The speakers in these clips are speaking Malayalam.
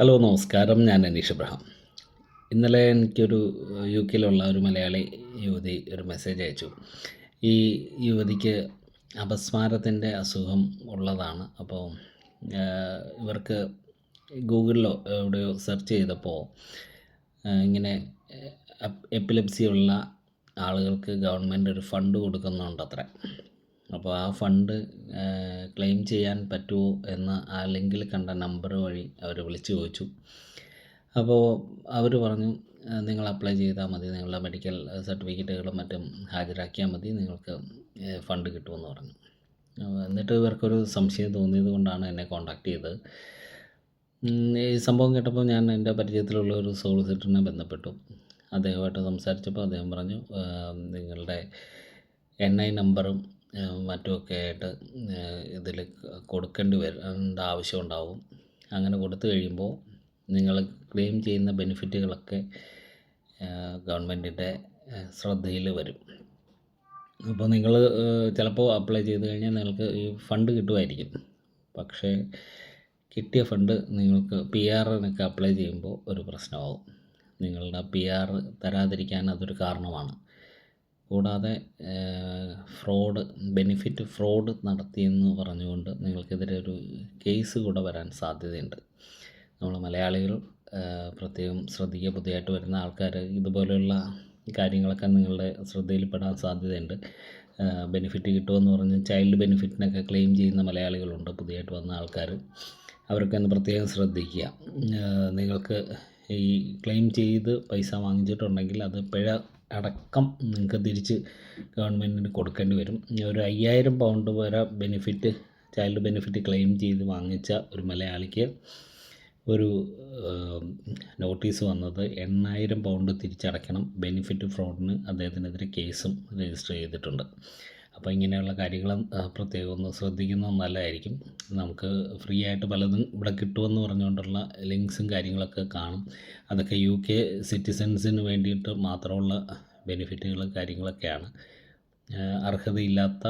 ഹലോ നമസ്കാരം. ഞാൻ അനീഷ് അബ്രഹാം. ഇന്നലെ എനിക്കൊരു യു കെയിലുള്ള ഒരു മലയാളി യുവതി ഒരു മെസ്സേജ് അയച്ചു. ഈ യുവതിക്ക് അപസ്മാരത്തിന്റെ അസുഖം ഉള്ളതാണ്. അപ്പോൾ ഇവർക്ക് ഗൂഗിളിലോ എവിടെയോ സെർച്ച് ചെയ്തപ്പോൾ ഇങ്ങനെ എപ്പിലെപ്സി ഉള്ള ആളുകൾക്ക് ഗവൺമെന്റ് ഒരു ഫണ്ട് കൊടുക്കുന്നുണ്ടത്രേ. അപ്പോൾ ആ ഫണ്ട് ക്ലെയിം ചെയ്യാൻ പറ്റുമോ എന്ന് ആ ലിങ്കിൽ കണ്ട നമ്പർ വഴി അവർ വിളിച്ചു ചോദിച്ചു. അപ്പോൾ അവർ പറഞ്ഞു നിങ്ങൾ അപ്ലൈ ചെയ്താൽ മതി നിങ്ങളുടെ മെഡിക്കൽ സർട്ടിഫിക്കറ്റുകളും മറ്റും ഹാജരാക്കിയാൽ മതി നിങ്ങൾക്ക് ഫണ്ട് കിട്ടുമെന്ന് പറഞ്ഞു. എന്നിട്ട് ഇവർക്കൊരു സംശയം തോന്നിയത് കൊണ്ടാണ് എന്നെ കോൺടാക്റ്റ് ചെയ്തത്. ഈ സംഭവം കേട്ടപ്പോൾ ഞാൻ എന്റെ പരിചയത്തിലുള്ള ഒരു സോളിസിറ്ററിനെ ബന്ധപ്പെട്ടു. അദ്ദേഹമായിട്ട് സംസാരിച്ചപ്പോൾ അദ്ദേഹം പറഞ്ഞു നിങ്ങളുടെ എൻ ഐ നമ്പറും മറ്റുമൊക്കെ ആയിട്ട് ഇതിൽ കൊടുക്കേണ്ടി വരേണ്ട ആവശ്യം ഉണ്ടാവും അങ്ങനെ കൊടുത്തു കഴിയുമ്പോൾ നിങ്ങൾ ക്ലെയിം ചെയ്യുന്ന ബെനിഫിറ്റുകളൊക്കെ ഗവൺമെന്റിന്റെ ശ്രദ്ധയിൽ വരും. അപ്പോൾ നിങ്ങൾ ചിലപ്പോൾ അപ്ലൈ ചെയ്ത് കഴിഞ്ഞാൽ നിങ്ങൾക്ക് ഈ ഫണ്ട് കിട്ടുമായിരിക്കും. പക്ഷേ കിട്ടിയ ഫണ്ട് നിങ്ങൾക്ക് പി ആറിനൊക്കെ അപ്ലൈ ചെയ്യുമ്പോൾ ഒരു പ്രശ്നമാവും. നിങ്ങളുടെ പി ആർ തരാതിരിക്കാൻ അതൊരു കാരണമാണ്. കൂടാതെ ഫ്രോഡ് ബെനിഫിറ്റ് ഫ്രോഡ് നടത്തിയെന്ന് പറഞ്ഞുകൊണ്ട് നിങ്ങൾക്കെതിരെ ഒരു കേസ് കൂടെ വരാൻ സാധ്യതയുണ്ട്. നമ്മൾ മലയാളികൾ പ്രത്യേകം ശ്രദ്ധിക്കുക പുതിയതായിട്ട് വരുന്ന ആൾക്കാർ ഇതുപോലെയുള്ള കാര്യങ്ങളൊക്കെ നിങ്ങളുടെ ശ്രദ്ധയിൽപ്പെടാൻ സാധ്യതയുണ്ട്. ബെനിഫിറ്റ് കിട്ടുമെന്ന് പറഞ്ഞ് ചൈൽഡ് ബെനിഫിറ്റിനൊക്കെ ക്ലെയിം ചെയ്യുന്ന മലയാളികളുണ്ട് പുതിയതായിട്ട് വന്ന ആൾക്കാർ അവരൊക്കെ പ്രത്യേകം ശ്രദ്ധിക്കുക. നിങ്ങൾക്ക് ഈ ക്ലെയിം ചെയ്ത് പൈസ വാങ്ങിച്ചിട്ടുണ്ടെങ്കിൽ അത് പിഴ അടക്കം നിങ്ങൾക്ക് തിരിച്ച് ഗവൺമെന്റിന് കൊടുക്കേണ്ടി വരും. ഒരു അയ്യായിരം പൗണ്ട് വരെ ബെനിഫിറ്റ് ചൈൽഡ് ബെനിഫിറ്റ് ക്ലെയിം ചെയ്ത് വാങ്ങിച്ച ഒരു മലയാളിക്ക് ഒരു നോട്ടീസ് വന്നത് എണ്ണായിരം പൗണ്ട് തിരിച്ചടയ്ക്കണം. ബെനിഫിറ്റ് ഫ്രോഡിന് അദ്ദേഹത്തിനെതിരെ കേസും രജിസ്റ്റർ ചെയ്തിട്ടുണ്ട്. അപ്പോൾ ഇങ്ങനെയുള്ള കാര്യങ്ങളും പ്രത്യേകം ഒന്ന് ശ്രദ്ധിക്കുന്നത് നല്ലതായിരിക്കും. നമുക്ക് ഫ്രീ ആയിട്ട് പലതും ഇവിടെ കിട്ടുമെന്ന് പറഞ്ഞുകൊണ്ടുള്ള ലിങ്ക്സും കാര്യങ്ങളൊക്കെ കാണും. അതൊക്കെ യു കെ സിറ്റിസൻസിന് വേണ്ടിയിട്ട് മാത്രമുള്ള ബെനിഫിറ്റുകളും കാര്യങ്ങളൊക്കെയാണ്. അർഹതയില്ലാത്ത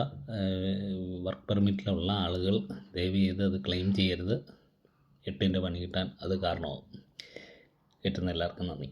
വർക്ക് പെർമിറ്റിലുള്ള ആളുകൾ ദയവ് ചെയ്ത് അത് ക്ലെയിം ചെയ്യരുത്. എട്ടിന്റെ പണി കിട്ടാൻ അത് കാരണമാവും. കിട്ടുന്ന എല്ലാവർക്കും നന്ദി.